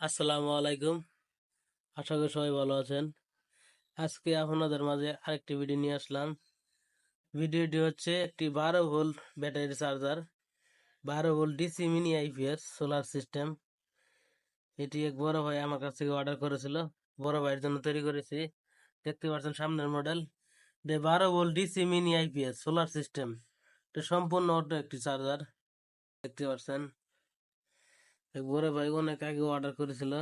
আসসালামু আলাইকুম। আশা করি সবাই ভালো আছেন। আজকে আপনাদের মাঝে আরেকটি ভিডিও নিয়ে আসলাম। ভিডিওটি হচ্ছে একটি বারো ভোল্ট ব্যাটারি চার্জার বারো volt DC mini IPS solar system এটি এক বড় ভাই আমার কাছ থেকে অর্ডার করেছিল। বড় ভাইয়ের জন্য তৈরি করেছি। দেখতে পাচ্ছেন সামনের মডেল যে বারো volt DC mini IPS solar system এটা সম্পূর্ণ অটো একটি চার্জার দেখতে পাচ্ছেন। বড় ভাই অনেক আগে অর্ডার করেছিল।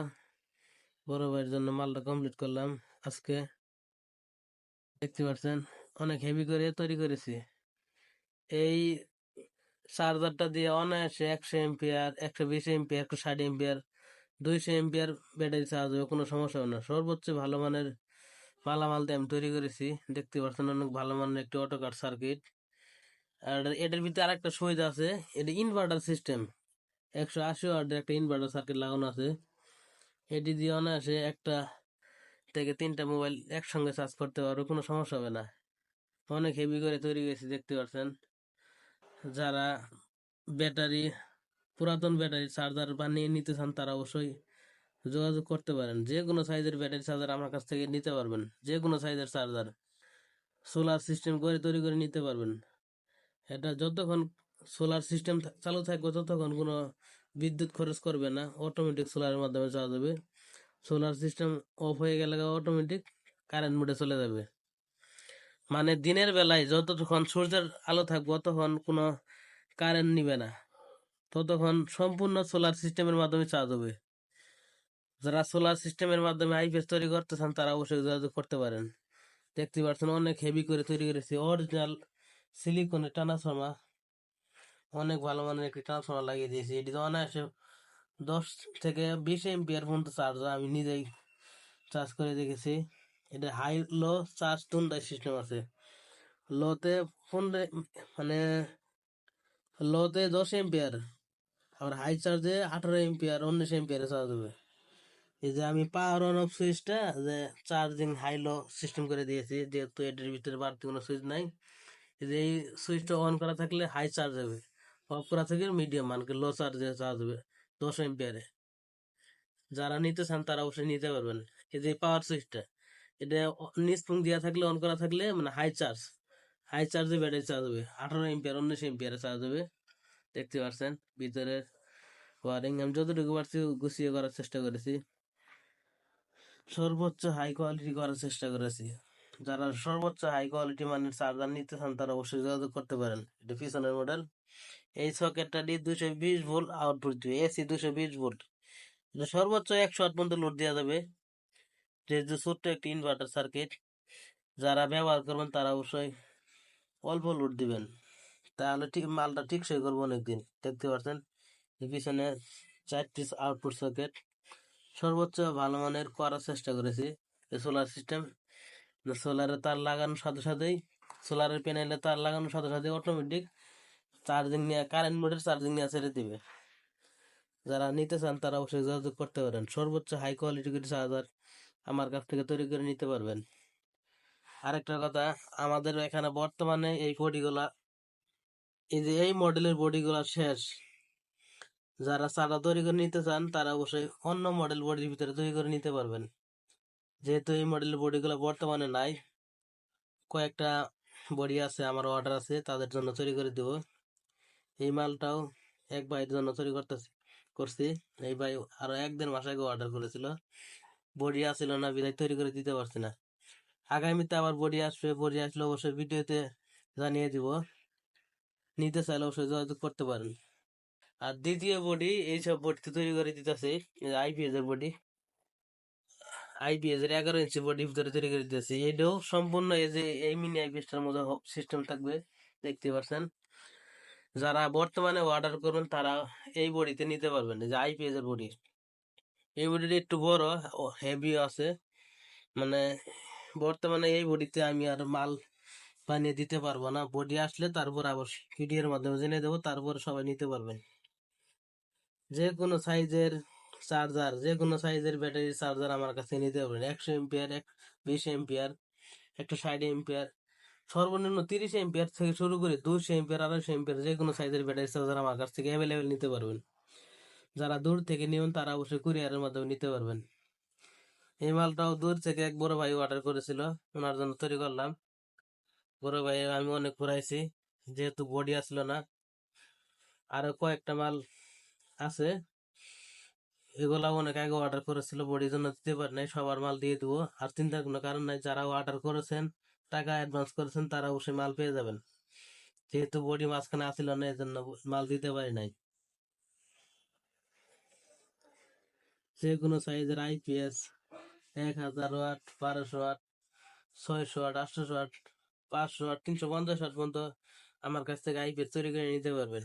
বড় ভাইয়ের জন্য মালটা কমপ্লিট করলাম। আজকে দেখতে পাচ্ছেন, অনেক হেভি করে তৈরি করেছি। এই চার্জারটা দিয়ে অনায়াসে একশো এমপিয়ার একশো বিশ এমপিয়ার একশো ষাট এমপিয়ার দুইশো এমপিয়ার ব্যাটারি চার্জ হবে, কোনো সমস্যা হবে না। সর্বোচ্চ ভালো মানের মালামাল দিয়ে আমি তৈরি করেছি। দেখতে পাচ্ছেন অনেক ভালো মানের একটি অটোকার সার্কিট আর এটার ভিতরে আরেকটা সুবিধা আছে, এটা ইনভার্টার সিস্টেম একশো আশি ওয়াটের একটা ইনভার্টার সার্কিট লাগানো আছে। এটি দিয়ে অনায়াসে একটা থেকে তিনটা মোবাইল একসঙ্গে চার্জ করতে পারবে, কোনো সমস্যা হবে না। অনেক হেভি করে তৈরি করেছি দেখতে পাচ্ছেন। যারা ব্যাটারি, পুরাতন ব্যাটারি চার্জার বানিয়ে নিতে চান, তারা অবশ্যই যোগাযোগ করতে পারেন। যে কোনো সাইজের ব্যাটারি চার্জার আমার কাছ থেকে নিতে পারবেন। যে কোনো সাইজের চার্জার সোলার সিস্টেম করে তৈরি করে নিতে পারবেন। এটা যতক্ষণ সোলার সিস্টেম চালু থাকবে ততক্ষণ কোনো বিদ্যুৎ খরচ করবে না অটোমেটিক সোলারের মাধ্যমে চার্জ হবে সোলার সিস্টেম অফ হয়ে গেলে অটোমেটিক কারেন্ট মোডে চলে যাবে। মানে দিনের বেলায় যতক্ষণ সূর্যের আলো থাকবে ততক্ষণ কোনো কারেন্ট নিবে না। ততক্ষণ সম্পূর্ণ সোলার সিস্টেমের মাধ্যমে চার্জ হবে। যারা সোলার সিস্টেমের মাধ্যমে আইপিএস তৈরি করতে চান তারা অবশ্যই যোগাযোগ করতে পারেন। দেখতে পাচ্ছেন অনেক হেভি করে তৈরি করেছি। অরিজিনাল সিলিকনের টানা ট্রান্সফর্মার অনেক ভালো মানের একটি ট্রান্সফর্মার লাগিয়ে দিয়েছি। এটি তো অনায়াসে দশ থেকে বিশ এমপিয়ার পর্যন্ত চার্জ আমি নিজেই চার্জ করে দেখেছি। এটা হাই লো চার্জ দুটাই সিস্টেম আছে। লোতে পনেরো মানে লোতে দশ এমপিয়ার, আবার হাই চার্জে আঠারো এমপিয়ার, উনিশ এমপিয়ারে চার্জ হবে। এই যে আমি পাওয়ার অন অফ সুইচটা যে চার্জিং হাই লো সিস্টেম করে দিয়েছি, যেহেতু এটার ভিতরে বাড়তি কোনো সুইচ নাই, এই যে এই সুইচটা অন করা থাকলে হাই চার্জ হবে। অফ করা থাকলে মিডিয়াম মানে লো চার্জে চার্জ হবে, দশ এমপিয়ারে যারা নিতে চান তারা অবশ্যই নিতে পারবেন। এই যে পাওয়ার সুইচটা এটা নিচ পুং দেওয়া থাকলে অন করা থাকলে মানে হাই চার্জ হাই চার্জে ব্যাটারি চার্জ হবে। আঠারো এমপিয়ার উনিশ এমপিয়ারে চার্জ হবে। দেখতে পাচ্ছেন ভিতরের ওয়ারিং আমি যতটুকু পারছি গুছিয়ে করার চেষ্টা করেছি। সর্বোচ্চ হাই কোয়ালিটি করার চেষ্টা করেছি। যারা সর্বোচ্চ হাই কোয়ালিটি মানের চার্জার নিতে চান, তারা অবশ্যই যোগাযোগ করতে পারেন। এটা পিছনের মডেল এই সকেটটা দিয়ে দুশো বিশ ভোল্ট আউটপুট দিবে এসি দুশো বিশ ভোল্ট সর্বোচ্চ একশো আট পর্যন্ত লোড দেওয়া যাবে। যেহেতু ছোট্ট একটি ইনভার্টার সার্কিট যারা ব্যবহার করবেন তারা অবশ্যই অল্প লোড দিবেন। তাহলে ঠিক, মালটা টিকসই করব অনেকদিন, দেখতে পাচ্ছেন? পিছনে চারটি আউটপুট সকেট সর্বোচ্চ ভালো মানের করার চেষ্টা করেছি সোলার সিস্টেম সোলারের তার লাগানোর সাথে সাথেই, সোলারের প্যানেলে তার লাগানোর সাথে সাথে অটোমেটিক চার্জিং নিয়ে কারেন্ট মোডের চার্জিং নিয়ে ছেড়ে দিবে। যারা নিতে চান তারা অবশ্যই যোগাযোগ করতে পারেন। সর্বোচ্চ হাই কোয়ালিটি চার্জার আমার কাছ থেকে তৈরি করে নিতে পারবেন। আরেকটা কথা আমাদের এখানে বর্তমানে এই বডিগুলা, এই যে এই মডেলের বডিগুলা শেষ। যারা চারা তৈরি করে নিতে চান তারা অবশ্যই অন্য মডেল বডির ভিতরে তৈরি করে নিতে পারবেন। যেহেতু এই মডেলের বডিগুলো বর্তমানে নাই, কয়েকটা বডি আছে, আমার অর্ডার আছে, তাদের জন্য তৈরি করে দেব। এই মালটাও এক ভাইয়ের জন্য তৈরি করতেছি, করছি। এই ভাই আরও এক দেড় মাস আগে অর্ডার করেছিল। বডি আসছিল না, বিদায় তৈরি করে দিতে পারছি না। আগামীতে আবার বডি আসবে বডি আসলে অবশ্যই ভিডিওতে জানিয়ে দিব। নিতে চাইলে অবশ্যই যোগাযোগ করতে পারেন। আর দ্বিতীয় বডি এইসব বডিতে তৈরি করে দিতেছে আইপিএস এর বডি আইপিএস এর এগারো ইঞ্চি বডি ভিতরে তৈরি করে দিতেছে। এটাও সম্পূর্ণ এই যে, এই মিনি আইপিএসটার মতো সিস্টেম থাকবে, দেখতে পাচ্ছেন যারা বর্তমানে অর্ডার করবেন, তারা এই বডিতে নিতে পারবেন যে আইপিএস এর বডি এই বডিটা একটু বড় হেভি আছে। মানে বর্তমানে এই বডিতে আমি আর মাল বানিয়ে দিতে পারব না। বডি আসলে তারপর আবার ভিডিওর মাধ্যমে জেনে দেবো, তারপর সবাই নিতে পারবেন। যে কোনো সাইজের চার্জার যে কোনো সাইজের ব্যাটারি চার্জার আমার কাছে নিতে পারবেন একশো এমপিয়ার, এক, বিশ এমপিয়ার একটা ষাট এমপিয়ার, সর্বনিম্ন তিরিশ এমপিয়ার থেকে শুরু করে দুশো এমপিয়ার, আড়াইশো এমপিয়ার যে কোনো সাইজের ব্যাটারি চার্জার আমার কাছ থেকে অ্যাভেলেবেল নিতে পারবেন। যারা দূর থেকে নেবেন তারা অবশ্যই কুরিয়ারের মাধ্যমে নিতে পারবেন। এই মালটাও দূর থেকে এক বড় ভাই অর্ডার করেছিল, ওনার জন্য তৈরি করলাম। বড় ভাই, আমি অনেক ঘুরাইছি, যেহেতু বডি আসলো না, আরও কয়েকটা মাল আছে। এগুলা অনেক আগে অর্ডার করেছিল বডির জন্য দিতে পারি নাই, সবার মাল দিয়ে দেবো। আর চিন্তার কোনো কারণ নাই, যারা অর্ডার করেছেন, টাকা অ্যাডভান্স করেছেন তারা অবশ্যই মাল পেয়ে যাবেন। যেহেতু বডি মাঝখানে আসিল না এই জন্য মাল দিতে পারি নাই। যে কোনো সাইজের আইপিএস এক হাজার ওয়াট বারোশো ওয়াট ছয়শো ওয়াট আটশোশো ওয়াট পাঁচশো ওয়াট তিনশো পঞ্চাশ ওয়াট পর্যন্ত আমার কাছ থেকে আইপিএস তৈরি করে নিতে পারবেন।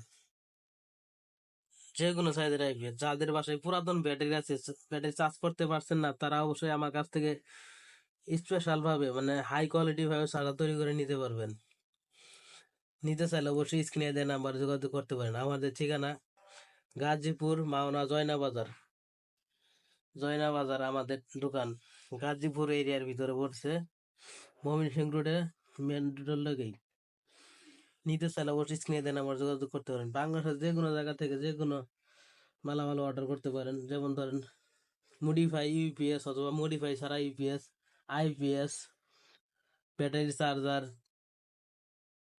যে কোনো সাইজের আইপিএস যাদের বাসায় পুরাতন ব্যাটারি আছে ব্যাটারি চার্জ করতে পারছেন না, তারা অবশ্যই আমার কাছ থেকে স্পেশাল ভাবে মানে হাই কোয়ালিটি ভাবে চার্জার তৈরি করে নিতে পারবেন। নিতে চাইলে অবশ্যই স্ক্রিনে দেওয়া নাম্বার যোগাযোগ করতে পারেন। আমাদের ঠিকানা গাজীপুর মাওনা জয়না বাজার। জয়না বাজার আমাদের দোকান। গাজীপুর এরিয়ার ভিতরে পড়ছে মমিন সিং রোডে মেন রোডের লগেই। নিতে চাইলে অবশ্যই স্ক্রিনে দেন, আমার যোগাযোগ করতে পারেন। বাংলাদেশের যে কোনো জায়গা থেকে যে কোনো মালা মালামাল অর্ডার করতে পারেন। যেমন ধরেন মডিফাই ইউপিএস অথবা মডিফাই ছাড়া UPS IPS battery charger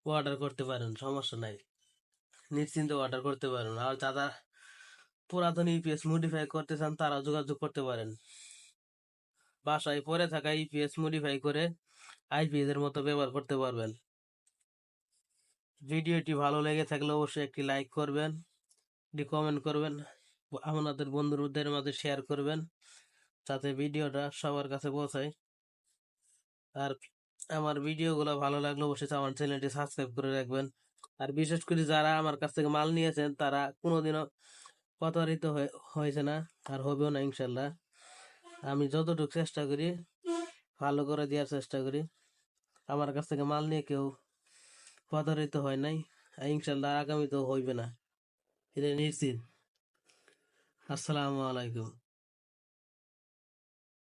order করতে পারেন, সমস্যা নাই। নিশ্চিন্তে অর্ডার করতে পারেন। আর যারা পুরাতন ইউপিএস মডিফাই করতে চান তারা যোগাযোগ করতে পারেন। বাসায় পরে থাকা ইউপিএস মডিফাই করে আইপিএস এর মতো ব্যবহার করতে পারবেন। ভিডিওটি ভালো লেগে থাকলে অবশ্যই একটি লাইক করবেন, একটি কমেন্ট করবেন, আপনাদের বন্ধুদের মাঝে শেয়ার করবেন, যাতে ভিডিওটা সবার কাছে পৌঁছায়। আর আমার ভিডিওগুলো ভালো লাগলে অবশ্যই আমার চ্যানেলটি সাবস্ক্রাইব করে রাখবেন। আর বিশেষ করে যারা আমার কাছ থেকে মাল নিয়েছেন, তারা কোনোদিনও প্রতারিত হয়ে- হয়েছে না, আর হবেও না ইনশাল্লাহ। আমি যতটুকু চেষ্টা করি, ভালো করে দেওয়ার চেষ্টা করি। আমার কাছ থেকে মাল নিয়ে কেউ প্রতারিত হয় নাই ইনশাল্লাহ আগামী তো হইবে না। এটা নিশ্চিত। আসসালামু আলাইকুম।